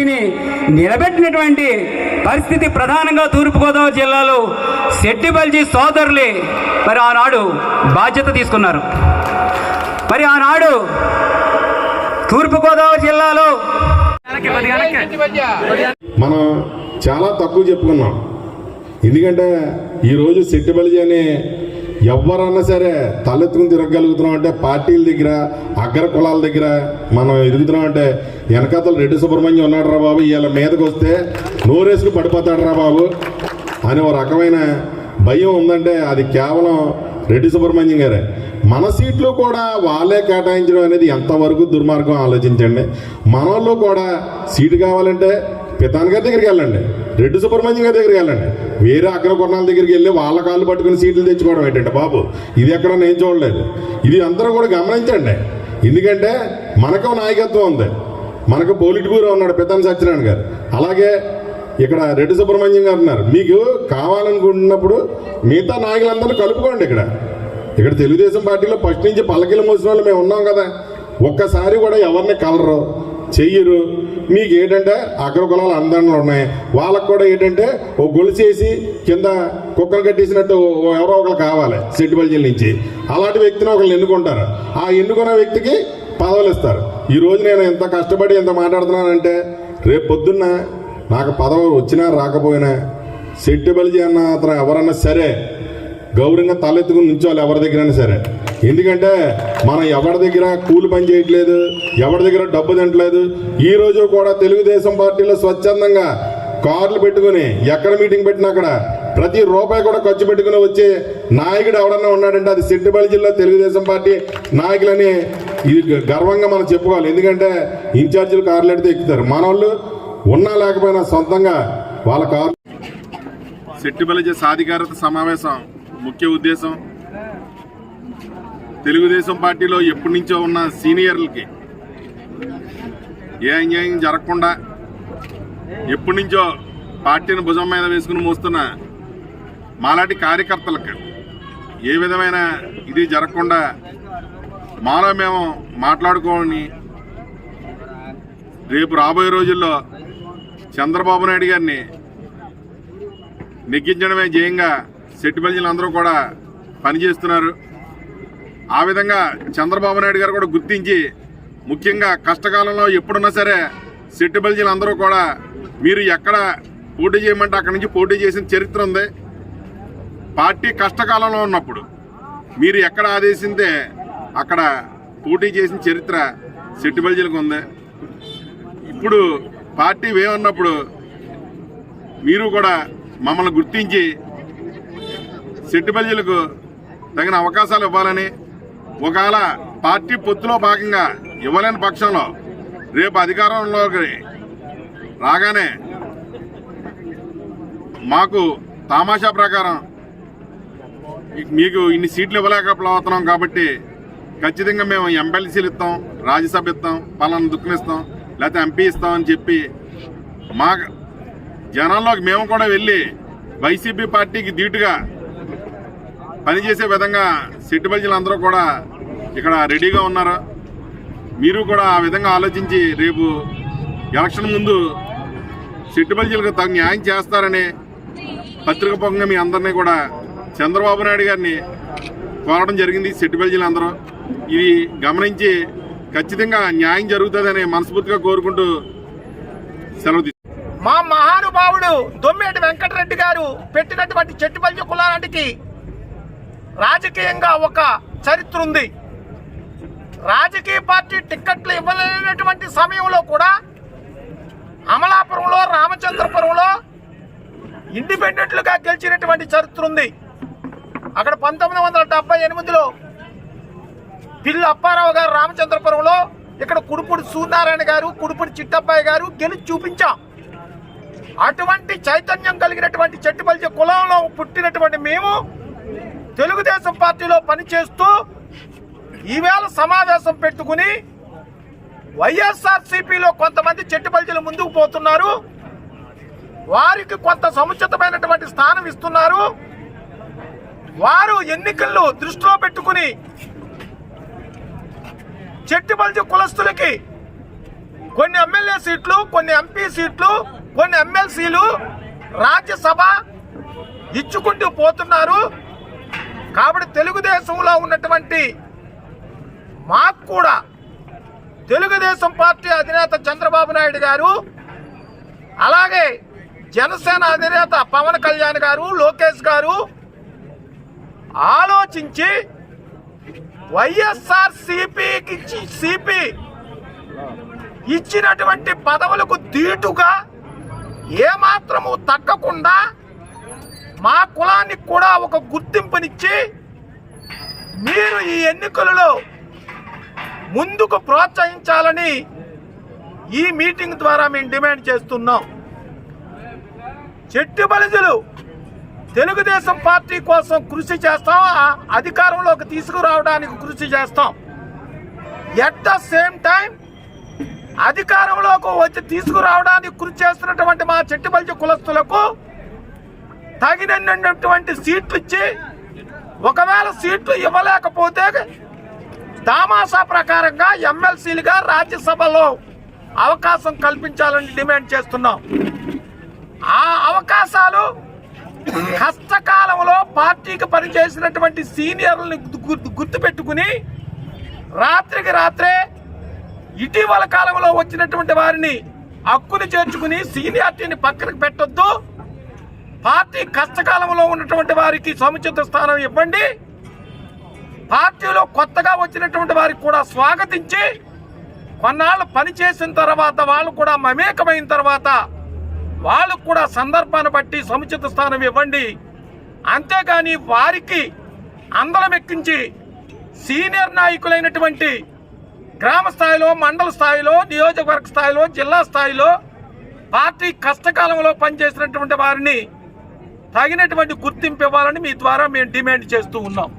పార్టీని నిలబెట్టినటువంటి పరిస్థితి ప్రధానంగా తూర్పుగోదావరి జిల్లాలో సెట్టిబల్జీ సోదరులే మరి ఆనాడు బాధ్యత తీసుకున్నారు. మరి ఆనాడు తూర్పుగోదావరి జిల్లాలో మనం చాలా తక్కువ చెప్పుకున్నాం. ఎందుకంటే ఈరోజు సెట్టిబల్జీ అనే ఎవరన్నా సరే తలెత్తుకుని తిరగలుగుతున్నాం అంటే పార్టీల దగ్గర అగ్ర కులాల దగ్గర మనం ఎదుగుతున్నాం అంటే వెనకాతలు రెడ్డి సుబ్రహ్మణ్యం ఉన్నాడు రా బాబు వీళ్ళ మీదకి వస్తే నోరేసుకు పడిపోతాడు రా బాబు అని ఒక రకమైన భయం ఉందంటే అది కేవలం రెడ్డి సుబ్రహ్మణ్యం గారే. మన సీట్లు కూడా వాళ్ళే కేటాయించడం అనేది ఎంతవరకు దుర్మార్గం ఆలోచించండి. మన వాళ్ళు కూడా సీటు కావాలంటే పితాన్ గారి దగ్గరికి వెళ్ళండి. రెడ్డి సుబ్రహ్మణ్యం గారి దగ్గరికి వెళ్ళండి. వేరే అగ్ర కొరణాల దగ్గరికి వెళ్ళి వాళ్ళ కాళ్ళు పట్టుకుని సీట్లు తెచ్చుకోవడం ఏంటంటే బాబు? ఇది ఎక్కడ నేను చూడలేదు. ఇది అందరూ కూడా గమనించండి. ఎందుకంటే మనకు నాయకత్వం ఉంది. మనకు పోలిట్ బ్యూరో ఉన్నాడు పితాన్ సత్యనారాయణ గారు. అలాగే ఇక్కడ రెడ్డి సుబ్రహ్మణ్యం గారు ఉన్నారు. మీకు కావాలనుకుంటున్నప్పుడు మిగతా నాయకులందరూ కలుపుకోండి ఇక్కడ. ఇక్కడ తెలుగుదేశం పార్టీలో ఫస్ట్ నుంచి పల్లకిల మోసిన వాళ్ళు మేము ఉన్నాం కదా. ఒక్కసారి కూడా ఎవరిని కలరు. చెయ్యరు. మీకు ఏంటంటే అగ్ర కులాలు అందంలో ఉన్నాయి. వాళ్ళకు కూడా ఏంటంటే ఓ గొలుసేసి కింద కుక్కలు కట్టేసినట్టు ఎవరో ఒకరు కావాలి సెట్టుబల్జీల నుంచి అలాంటి వ్యక్తిని ఒకళ్ళు ఎన్నుకుంటారు. ఆ ఎన్నుకున్న వ్యక్తికి పదవులు ఇస్తారు. ఈరోజు నేను ఎంత కష్టపడి ఎంత మాట్లాడుతున్నానంటే రేపు పొద్దున్న నాకు పదవి వచ్చినా రాకపోయినా సెట్టుబల్జీ అన్న అతను ఎవరన్నా సరే గౌరవంగా తలెత్తుకుని నుంచోవాలి ఎవరి దగ్గరైనా సరే. ఎందుకంటే మనం ఎవరి దగ్గర కూలి పని చేయట్లేదు ఎవరి దగ్గర డబ్బు తింటలేదు ఈ రోజు కూడా తెలుగుదేశం పార్టీలో స్వచ్ఛందంగా కార్లు పెట్టుకుని ఎక్కడ మీటింగ్ పెట్టినా అక్కడ ప్రతి రూపాయి కూడా ఖర్చు పెట్టుకుని వచ్చే నాయకుడు ఎవడన్నా ఉన్నాడంటే అది సిట్టిపల్లి జిల్లా తెలుగుదేశం పార్టీ నాయకులని ఇది గర్వంగా మనం చెప్పుకోవాలి. ఎందుకంటే ఇన్ఛార్జీలు కార్లు ఎడితే ఎక్కుతారు. మన వాళ్ళు ఉన్నా లేకపోయినా సొంతంగా వాళ్ళ కార్లు శెట్టిబలిజ సాధికారత సమావేశం ముఖ్య ఉద్దేశం తెలుగుదేశం పార్టీలో ఎప్పటి నుంచో ఉన్న సీనియర్లకి ఏ అన్యాయం జరగకుండా ఎప్పటి నుంచో పార్టీని భుజం మీద వేసుకుని మోస్తున్న మాలాంటి కార్యకర్తలకు ఏ విధమైన ఇది జరగకుండా మాలో మేము మాట్లాడుకోని రేపు రాబోయే రోజుల్లో చంద్రబాబు నాయుడు గారిని నెగ్గించడమే జయంగా సెట్టిబల్జీలు అందరూ కూడా పనిచేస్తున్నారు. ఆ విధంగా చంద్రబాబు నాయుడు గారు కూడా గుర్తించి ముఖ్యంగా కష్టకాలంలో ఎప్పుడున్నా సరే సెట్టిబల్జీలు అందరూ కూడా మీరు ఎక్కడ పోటీ చేయమంటే అక్కడి నుంచి పోటీ చేసిన చరిత్ర ఉంది. పార్టీ కష్టకాలంలో ఉన్నప్పుడు మీరు ఎక్కడ ఆదేశింతే అక్కడ పోటీ చేసిన చరిత్ర సెట్టిబల్జీలకు ఉంది. ఇప్పుడు పార్టీ వేయన్నప్పుడు మీరు కూడా మమ్మల్ని గుర్తించి సెట్టుబల్జీలకు తగిన అవకాశాలు ఇవ్వాలని ఒకవేళ పార్టీ పొత్తులో భాగంగా ఇవ్వలేని పక్షంలో రేపు అధికారంలోకి రాగానే మాకు తామాషా ప్రకారం మీకు ఇన్ని సీట్లు ఇవ్వలేకపోతున్నాం కాబట్టి ఖచ్చితంగా మేము ఎమ్మెల్సీలు ఇస్తాం రాజ్యసభ ఇస్తాం పలానా దుఃఖనిస్తాం లేకపోతే ఎంపీ ఇస్తాం అని చెప్పి మా జనాల్లోకి మేము కూడా వెళ్ళి వైసీపీ పార్టీకి ధీటుగా పనిచేసే విధంగా సెట్టుబల్జీలు అందరూ కూడా ఇక్కడ రెడీగా ఉన్నారు? మీరు కూడా ఆ విధంగా ఆలోచించి రేపు ఎలక్షన్ ముందు సెట్టుబల్జీలకు తగు న్యాయం చేస్తారని పత్రిక పొంగ మీ అందరినీ కూడా చంద్రబాబు నాయుడు గారిని కోరడం జరిగింది సెట్టుబల్జీలు అందరూ. ఇది గమనించి ఖచ్చితంగా న్యాయం జరుగుతుందని మనస్ఫూర్తిగా కోరుకుంటూ సెలవు మా మహానుభావుడు దొమ్మేటి వెంకటరెడ్డి గారు పెట్టినటువంటి చెట్టుపల్లి కులానికి రాజకీయంగా ఒక చరిత్ర ఉంది. రాజకీయ పార్టీ టిక్కెట్లు ఇవ్వలేనటువంటి సమయంలో కూడా అమలాపురంలో రామచంద్రపురంలో ఇండిపెండెంట్లుగా గెలిచినటువంటి చరిత్ర ఉంది. అక్కడ పంతొమ్మిది వందల డెబ్బై ఎనిమిదిలో పిల్లి అప్పారావు గారు రామచంద్రపురంలో ఇక్కడ కుడుపుడి సూర్యనారాయణ గారు కుడుపుడి చిట్టబ్బాయి గారు గెలిచి చూపించాం. అటువంటి చైతన్యం కలిగినటువంటి చెట్టుపల్లి కులంలో పుట్టినటువంటి మేము తెలుగుదేశం పార్టీలో పనిచేస్తూ ఈవేళ సమావేశం పెట్టుకుని వైఎస్ఆర్ సిపిలో కొంతమంది చెట్టుపల్లిలు ముందుకు పోతున్నారు. వారికి కొంత సముచితమైనటువంటి స్థానం ఇస్తున్నారు. వారు ఎన్నికల్లో దృష్టిలో పెట్టుకుని చెట్టుపల్లి కులస్తులకి కొన్ని ఎమ్మెల్యే సీట్లు కొన్ని ఎంపీ సీట్లు కొన్ని ఎమ్మెల్సీలు రాజ్యసభ ఇచ్చుకుంటూ పోతున్నారు. కాబట్టి తెలుగుదేశంలో ఉన్నటువంటి మాకు కూడా తెలుగుదేశం పార్టీ అధినేత చంద్రబాబు నాయుడు గారు అలాగే జనసేన అధినేత పవన్ కళ్యాణ్ గారు లోకేష్ గారు ఆలోచించి వైఎస్ఆర్ సిపికి సిపి ఇచ్చినటువంటి పదవులకు దీటుగా ఏమాత్రము తగ్గకుండా మా కులానికి కూడా ఒక గుర్తింపునిచ్చి మీరు ఈ ఎన్నికలలో ముందుకు ప్రోత్సహించాలని ఈ మీటింగ్ ద్వారా మేము డిమాండ్ చేస్తున్నాం. చెట్టు బలిజులు తెలుగుదేశం పార్టీ కోసం కృషి చేస్తాం ఆ అధికారంలోకి తీసుకురావడానికి కృషి చేస్తాం. ఎట్ ద సేమ్ టైం అధికారంలోకి వచ్చి తీసుకురావడానికి కృషి చేస్తున్నటువంటి మా చెట్టు బలిజు కులస్తులకు తగినటువంటి సీట్లు ఇచ్చి ఒకవేళ సీట్లు ఇవ్వలేకపోతే తామాసా ప్రకారంగా ఎమ్మెల్సీలుగా రాజ్యసభలో అవకాశం కల్పించాలని డిమాండ్ చేస్తున్నాం. ఆ అవకాశాలు కష్టకాలంలో పార్టీకి పనిచేసినటువంటి సీనియర్లను గుర్తుపెట్టుకుని రాత్రికి రాత్రే ఇటీవల కాలంలో వచ్చినటువంటి వారిని హక్కుని చేర్చుకుని సీనియారిటీని పక్కనకు పెట్టొద్దు. పార్టీ కష్టకాలంలో ఉన్నటువంటి వారికి సముచిత స్థానం ఇవ్వండి. పార్టీలో కొత్తగా వచ్చినటువంటి వారికి కూడా స్వాగతించి కొన్నాళ్ళు పనిచేసిన తర్వాత వాళ్ళు కూడా మమేకమైన తర్వాత వాళ్ళకు కూడా సందర్భాన్ని బట్టి సముచిత స్థానం ఇవ్వండి. అంతేగాని వారికి అందలం ఎక్కించి సీనియర్ నాయకులైనటువంటి గ్రామ స్థాయిలో మండల స్థాయిలో నియోజకవర్గ స్థాయిలో జిల్లా స్థాయిలో పార్టీ కష్టకాలంలో పనిచేసినటువంటి వారిని తగినటువంటి గుర్తింపు ఇవ్వాలని మీ ద్వారా మేము డిమాండ్ చేస్తూ ఉన్నాం.